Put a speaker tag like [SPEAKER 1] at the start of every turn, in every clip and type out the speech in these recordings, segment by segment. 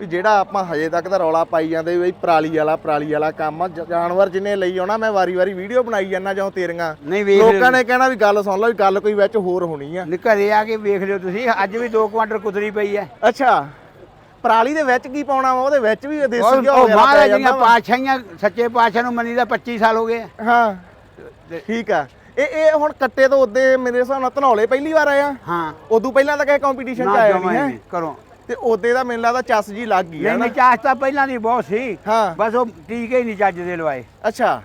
[SPEAKER 1] ਵੀ ਜਿਹੜਾ ਆਪਾਂ ਹਜੇ ਤੱਕ ਤਾਂ ਰੌਲਾ ਪਾਈ ਜਾਂਦੇ ਵੀ ਪਰਾਲੀ ਵਾਲਾ ਪਰਾਲੀ ਵਾਲਾ ਕੰਮ ਆ। ਜ- ਜਾਨਵਰ ਜਿੰਨੇ ਲਈ ਆਉਣਾ ਮੈਂ ਵਾਰੀ-ਵਾਰੀ ਵੀਡੀਓ ਬਣਾਈ ਜਾਂਦਾ ਜਾਂ ਤੇਰੀਆਂ।
[SPEAKER 2] ਨਹੀਂ ਵੇਖ ਲਿਓ।
[SPEAKER 1] ਲੋਕਾਂ ਨੇ ਕਹਿਣਾ ਵੀ ਗੱਲ ਸੁਣ ਲਓ ਵੀ ਗੱਲ ਕੋਈ ਵਿੱਚ ਹੋਰ ਹੋਣੀ ਆ।
[SPEAKER 2] ਘਰੇ ਆ ਕੇ ਵੇਖ ਲਿਓ ਤੁਸੀਂ ਅੱਜ ਵੀ 2 ਕੁਆਂਟਲ ਕੁਤਰੀ ਪਈ ਹੈ
[SPEAKER 1] ਅੱਛਾ ਪਰਾਲੀ ਦੇ ਵਿੱਚ ਕੀ ਪਾਉਣਾ ਵਾ? ਉਹਦੇ ਵਿੱਚ ਵੀ ਦੇਸੀ ਘਿਓ
[SPEAKER 2] ਉਹ
[SPEAKER 1] ਵਗੈਰਾ ਪੈ
[SPEAKER 2] ਮਹਾਰਾਜ ਦੀਆਂ
[SPEAKER 1] ਜਾਂਦਾ ਵਾ।
[SPEAKER 2] ਪਾਤਸ਼ਾਹੀਆਂ ਸੱਚੇ ਪਾਤਸ਼ਾਹ ਨੂੰ ਮੰਨੀ ਦਾ 25 ਸਾਲ ਹੋ ਗਏ ਆ।
[SPEAKER 1] ਹਾਂ ਠੀਕ ਆ। ਇਹ ਇਹ ਹੁਣ ਕੱਟੇ ਤੋਂ ਉੱਦੇ ਮੇਰੇ ਹਿਸਾਬ ਨਾਲ ਧਨੌਲੇ ਪਹਿਲੀ ਵਾਰ ਆਇਆ।
[SPEAKER 2] ਹਾਂ।
[SPEAKER 1] ਉਦੋਂ ਪਹਿਲਾਂ ਤਾਂ ਕਿਸੇ ਕੰਪੀਟੀਸ਼ਨ ਚ
[SPEAKER 2] ਨਾ
[SPEAKER 1] ਆਇਆ ਨਹੀਂ
[SPEAKER 2] ਹੀ। ਕਰੋ
[SPEAKER 1] ਤੇ ਉਹਦੇ ਦਾ ਮੈਨੂੰ ਲੱਗਦਾ ਚੱਸ ਜੀ ਲੱਗ ਗਈ ਹੈ
[SPEAKER 2] ਨਹੀਂ
[SPEAKER 1] ਨਾ।
[SPEAKER 2] ਤਾਂ ਪਹਿਲਾਂ ਦੀ ਬਹੁਤ ਸੀ।
[SPEAKER 1] ਹਾਂ।
[SPEAKER 2] ਬਸ ਉਹ ਟੀਕੇ ਹੀ ਨਹੀਂ ਚੱਜ ਦੇ ਲਵਾਏ।
[SPEAKER 1] ਅੱਛਾ।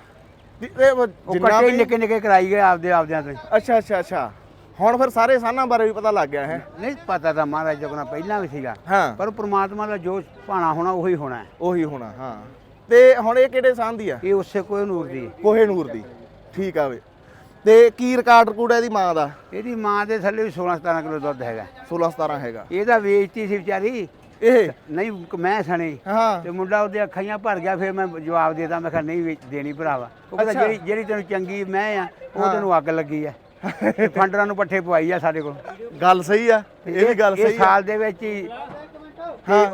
[SPEAKER 1] ਵੀ ਇਹ ਵ-
[SPEAKER 2] ਉਹ
[SPEAKER 1] ਜਿੰਨਾ
[SPEAKER 2] ਕੱਟੇ ਹੀ
[SPEAKER 1] ਵੀ
[SPEAKER 2] ਨਿੱਕੇ ਨਿੱਕੇ ਕਰਾਈ ਗਏ ਆਪਦੇ ਆਪਦਿਆਂ ਤੋਂ ਹੀ।
[SPEAKER 1] ਅੱਛਾ ਅੱਛਾ ਅੱਛਾ। ਹੁਣ ਫਿਰ ਸਾਰੇ ਸਾਨਾਂ ਬਾਰੇ ਵੀ ਪਤਾ ਲੱਗ ਗਿਆ ਹੈ।
[SPEAKER 2] ਨਹੀਂ ਪਤਾ ਤਾਂ ਮਹਾਰਾਜ ਜਗਨਾ ਪਹਿਲਾਂ ਵੀ ਸੀਗਾ।
[SPEAKER 1] ਹਾਂ।
[SPEAKER 2] ਪਰ ਪ੍ਰਮਾਤਮਾ ਦਾ ਜੋ ਭਾਣਾ ਹੋਣਾ ਉਹੀ ਹੋਣਾ ਹੈ।
[SPEAKER 1] ਉਹੀ ਹੋਣਾ ਹਾਂ। ਤੇ ਹੁਣ ਇਹ ਕਿਹੜੇ ਸਾਨ ਦੀ ਆ?
[SPEAKER 2] ਇਹ ਉਸੇ ਕੋਈ ਨੂਰ ਦੀ।
[SPEAKER 1] ਕੋਹੇ ਨੂਰ ਦੀ। ਠੀਕ ਆ ਵੇ। ਤੇ ਕੀ ਰਿਕਾਰਡ ਰਿਕੂਡ ਹੈ ਇਹਦੀ ਮਾਂ ਦਾ?
[SPEAKER 2] ਇਹਦੀ ਮਾਂ ਦੇ ਥੱਲੇ ਵੀ 16 17 ਕਿਲੋ ਦੁੱਧ ਹੈਗਾ।
[SPEAKER 1] 16 17 ਹੈਗਾ।
[SPEAKER 2] ਇਹਦਾ ਵੇਚਤੀ ਸੀ ਵਿਚਾਰੀ।
[SPEAKER 1] ਇਹ?
[SPEAKER 2] ਨਹੀਂ ਮੈਂ ਸਣੇ।
[SPEAKER 1] ਹਾਂ।
[SPEAKER 2] ਤੇ ਮੁੰਡਾ ਉਹਦੇ ਅੱਖਾਂ ਹੀ ਭਰ ਗਿਆ ਫਿਰ ਮੈਂ ਜਵਾਬ ਦੇਦਾ ਮੈਂ ਕਿਹਾ ਨਹੀਂ ਵੇਚ- ਦੇਣੀ ਭਰਾਵਾ। ਉਹ ਕਹਿੰਦਾ। ਜਿਹੜੀ ਜਿਹੜੀ ਤੈਨੂੰ ਚੰਗੀ ਮੈਂ ਆ ਉਹ। ਤੈਨੂੰ ਅੱਗ ਲੱਗੀ ਆ। ਫੰਡਰਾਂ ਨੂੰ ਪੱਠੇ ਪਵਾਈ ਆ ਸਾਡੇ ਕੋਲ।
[SPEAKER 1] ਗੱਲ ਸਹੀ ਆ ਇਹ ਵੀ ਗੱਲ ਸਹੀ ਆ।
[SPEAKER 2] ਸਾਲ ਦੇ ਵਿੱਚ ਹੀ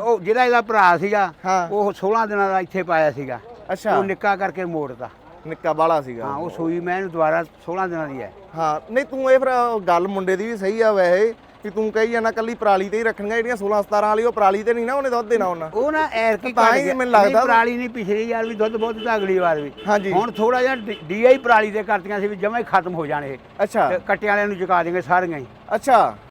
[SPEAKER 2] ਉਹ ਜਿਹੜਾ ਇਹਦਾ ਭਰਾ ਸੀਗਾ। ਉਹ 16 ਦਿਨਾਂ ਦਾ ਇੱਥੇ ਪਾਇਆ ਸੀਗਾ।
[SPEAKER 1] ਅੱਛਾ।
[SPEAKER 2] ਉਹ ਨਿੱਕਾ ਕਰਕੇ ਮੋੜਤਾ।
[SPEAKER 1] ਨਿੱਕਾ ਬਾਲਾ ਸੀਗਾ।
[SPEAKER 2] ਹਾਂ ਉਹ ਸੂਈ ਮੈਂ ਇਹਨੂੰ ਦੁਬਾਰਾ 16 ਦਿਨਾਂ ਦੀ ਹੈ।
[SPEAKER 1] ਹਾਂ ਨਹੀਂ ਤੂੰ ਇਹ ਫਿਰ ਗੱਲ ਮੁੰਡੇ ਦੀ ਵੀ ਸਹੀ ਆ ਵੈਸੇ ਕਿ ਤੂੰ ਕਹੀ ਜਾਂਦਾ ਕੱਲੀ ਪਰਾਲੀ ਤੇ ਹੀ ਰੱਖਣੀਆਂ ਜਿਹੜੀਆਂ 16 17 ਵਾਲੀ ਉਹ ਪਰਾਲੀ ਤੇ ਨਹੀਂ ਨਾ ਉਹਨੇ ਦੁੱਧ ਦੇਣਾ ਉਹਨਾਂ।
[SPEAKER 2] ਉਹ ਨਾ ਐਰ ਕੀ
[SPEAKER 1] ਤਾਂ ਹੀ ਮੈਨੂੰ ਲੱਗਦਾ-
[SPEAKER 2] ਪਰਾਲੀ ਨਹੀਂ ਪਿਛਲੀ ਵਾਰ ਵੀ ਦੁੱਧ ਬਹੁਤ ਦਿੱਤਾ ਅਗਲੀ ਵਾਰ ਵੀ।
[SPEAKER 1] ਹਾਂਜੀ।
[SPEAKER 2] ਹੁਣ ਥੋੜਾ ਜਿਹਾ ਡੀਆਈ ਪਰਾਲੀ ਦੇ ਕਰਤੀਆਂ ਸੀ ਵੀ ਜਮਾ ਹੀ ਖਤਮ ਹੋ ਜਾਣੇ
[SPEAKER 1] ਅੱਛਾ।
[SPEAKER 2] ਤੇ ਕੱਟੇ ਵਾਲਿਆਂ ਨੂੰ ਚੁਕਾ ਦੇਂਗੇ ਸਾਰੀਆਂ ਹੀ।
[SPEAKER 1] ਅੱਛਾ।